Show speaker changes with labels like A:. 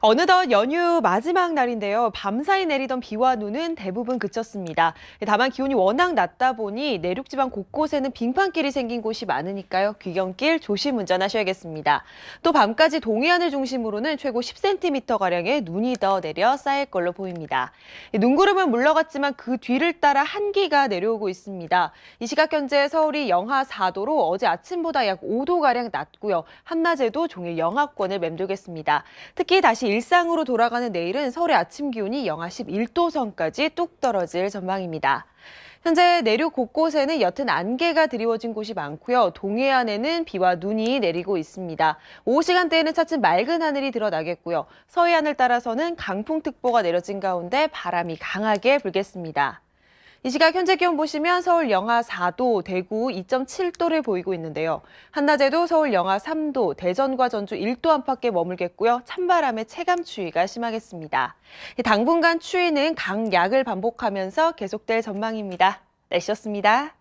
A: 어느덧 연휴 마지막 날인데요. 밤사이 내리던 비와 눈은 대부분 그쳤습니다. 다만 기온이 워낙 낮다 보니 내륙 지방 곳곳에는 빙판길이 생긴 곳이 많으니까요. 귀경길 조심 운전하셔야겠습니다. 또 밤까지 동해안을 중심으로는 최고 10cm가량의 눈이 더 내려 쌓일 걸로 보입니다. 눈구름은 물러갔지만 그 뒤를 따라 한기가 내려오고 있습니다. 이 시각 현재 서울이 영하 4도로 어제 아침보다 약 5도 가량 낮고요. 한낮에도 종일 영하권을 맴돌겠습니다. 특히 다시 일상으로 돌아가는 내일은 서울의 아침 기온이 영하 11도 선까지 뚝 떨어질 전망입니다. 현재 내륙 곳곳에는 옅은 안개가 드리워진 곳이 많고요. 동해안에는 비와 눈이 내리고 있습니다. 오후 시간대에는 차츰 맑은 하늘이 드러나겠고요. 서해안을 따라서는 강풍특보가 내려진 가운데 바람이 강하게 불겠습니다. 이 시각 현재 기온 보시면 서울 영하 4도, 대구 2.7도를 보이고 있는데요. 한낮에도 서울 영하 3도, 대전과 전주 1도 안팎에 머물겠고요. 찬바람에 체감 추위가 심하겠습니다. 당분간 추위는 강약을 반복하면서 계속될 전망입니다. 날씨였습니다.